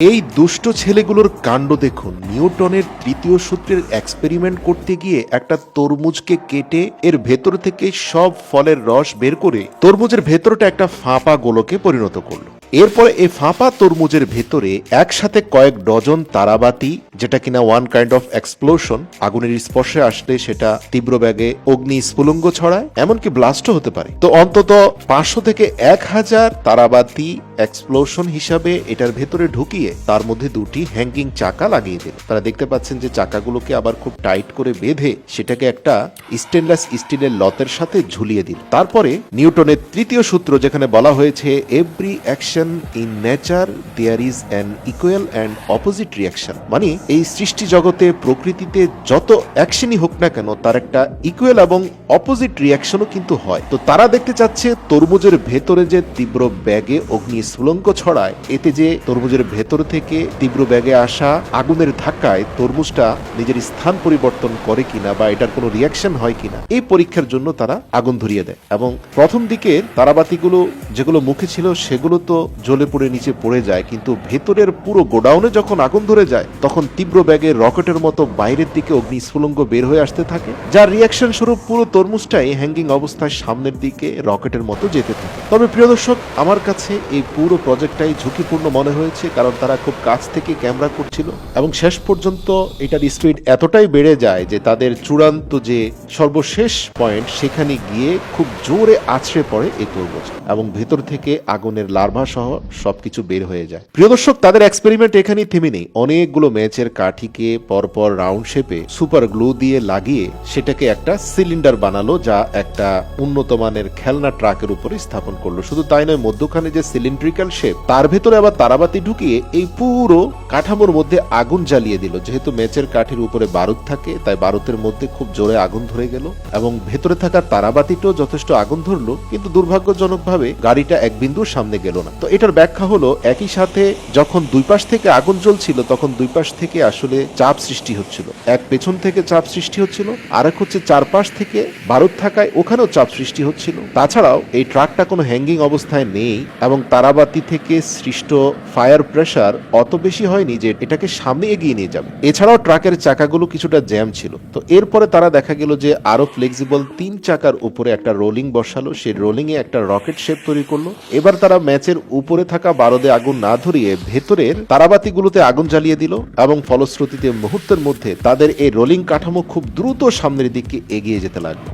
এই দুষ্ট ছেলেগুলোর কাণ্ড দেখুন। নিউটনের তৃতীয় সূত্রের এক্সপেরিমেন্ট করতে গিয়ে একটা তরমুজকে কেটে এর ভেতর থেকে সব ফলের রস বের করে তরমুজের ভেতরটা একটা ফাঁপা গোলকে পরিণত করল। এরপরে এই ফাঁপা তরমুজের ভেতরে একসাথে কয়েক ডজন তারাবাতি, যেটা কিনা ওয়ান কাইন্ড অফ এক্সপ্লোশন আগুনের স্পর্শে আসলে সেটা তীব্র ব্যাগে অগ্নি স্ফুলঙ্গ ছড়ায়, এমনকি ব্লাস্টও হতে পারে। তো অন্তত পাঁচশো থেকে এক হাজার তারাবাতি এক্সপ্লোশন হিসাবে এটার ভেতরে ঢুকিয়ে তার মধ্যে দুটি হ্যাঙ্গিং চাকা লাগিয়ে দিল। তারা দেখতে পাচ্ছেন যে চাকাগুলোকে আবার খুব টাইট করে বেঁধে সেটাকে একটা স্টেনলেস স্টিলের লতের সাথে ঝুলিয়ে দিল। তারপরে নিউটনের তৃতীয় সূত্র যেখানে বলা হয়েছে every action in nature there is an equal and opposite reaction মানে এই সৃষ্টি জগতে প্রকৃতিতে যত অ্যাকশনই হোক না কেন, তার একটা ইকুয়াল এবং অপোজিট রিয়াকশনও কিন্তু হয়। তো তারা দেখতে চাচ্ছে তরমুজের ভেতরে যে তীব্র ব্যাগে অগ্নি স্ফুলঙ্ক ছড়ায়, এতে যে তরমুজের ভেতর থেকে তীব্র ব্যাগে আসা আগুনের ধাক্কায় তরমুজটা নিজের স্থান পরিবর্তন করে কিনা বা এটার কোনো রিয়াকশন হয় কিনা, এই পরীক্ষার জন্য তারা আগুন ধরিয়ে দেয়। এবং প্রথম দিকে তারাবাতিগুলো যেগুলো মুখে ছিল, সেগুলো তো জ্বলে পড়ে নিচে পড়ে যায়, কিন্তু ভেতরের পুরো গোডাউনে যখন আগুন ধরে যায়, তখন তীব্র ব্যাগে রকেটের মতো বাইরের দিকে অগ্নি স্ফুলঙ্গ বের হয়ে আসতে থাকে, যার রিয়াকশন স্বরূপ পুরো তরমুজটাই হ্যাঙ্গিং অবস্থায় সামনের দিকে রকেটের মতো যেতে থাকে। তবে প্রিয় দর্শক, আমার কাছে এই পুরো প্রজেক্টটাই ঝুঁকিপূর্ণ মনে হয়েছে, কারণ তারা খুব কাছ থেকে ক্যামেরা করছিল, এবং শেষ পর্যন্ত এটার স্পিড এতটাই বেড়ে যায় যে তাদের চূড়ান্ত যে সর্বশেষ পয়েন্ট সেখানে গিয়ে খুব জোরে আছড়ে পড়ে এই তরমুজ, এবং ভেতর থেকে আগুনের লার্ভা সহ সবকিছু বের হয়ে যায়। প্রিয় দর্শক, তাদের এক্সপেরিমেন্ট এখানেই থেমে নেই। অনেকগুলো ম্যাচের কাঠিকে পরপর রাউন্ড শেপে সুপার গ্লু দিয়ে লাগিয়ে সেটাকে একটা সিলিন্ডার বানালো যা একটা উন্নত মানের খেলনা ট্রাকের উপরে স্থাপন করল। শুধু তাই নয়, মধ্যখানে যে সিলিন্ড্রিক্যাল শেপ তার ভেতরে আবার তারাবাতি ঢুকিয়ে এই পুরো কাঠামোর মধ্যে আগুন জ্বালিয়ে দিল। যেহেতু ম্যাচের কাঠির উপরে বারুদ থাকে, তাই বারুদের মধ্যে খুব জোরে আগুন ধরে গেল এবং ভেতরে থাকা তারাবাতিটাও যথেষ্ট আগুন ধরলো, কিন্তু দুর্ভাগ্যজনকভাবে গাড়িটা এক বিন্দুর সামনে গেল না। তো এটার ব্যাখ্যা হলো একই সাথে যখন দুই পাশ থেকে আগুন জ্বলছিল, তখন দুই পাশ থেকে আসলে চাপ সৃষ্টি হচ্ছিল। এক পেছন থেকে চাপ সৃষ্টি হচ্ছিল, আরেক হচ্ছে চারপাশ থেকে বারুদ থাকায় ওখানেও চাপ সৃষ্টি হচ্ছিল। তাছাড়াও এই ট্রাকটা কোনো হ্যাঙ্গিং অবস্থায় নেই এবং তারাবাতি থেকে সৃষ্ট ফায়ার প্রেসার অত বেশি হয়নি যে এটাকে সামনে এগিয়ে নিয়ে যাবে। এছাড়াও ট্রাকের চাকাগুলো কিছুটা জ্যাম ছিল। তো এরপরে তারা দেখা গেল যে আরও ফ্লেক্সিবল তিন চাকার উপরে একটা রোলিং বসালো। সেই রোলিং এ একটা রকেট শেপ তৈরি করল। এবার তারা ম্যাচের উপরে থাকা বারদে আগুন না ধরিয়ে ভেতরের তারাবাতিগুলোতে আগুন জ্বালিয়ে দিল এবং ফলশ্রুতিতে মুহূর্তের মধ্যে তাদের এই রোলিং কাঠামো খুব দ্রুত সামনের দিকে এগিয়ে যেতে লাগল।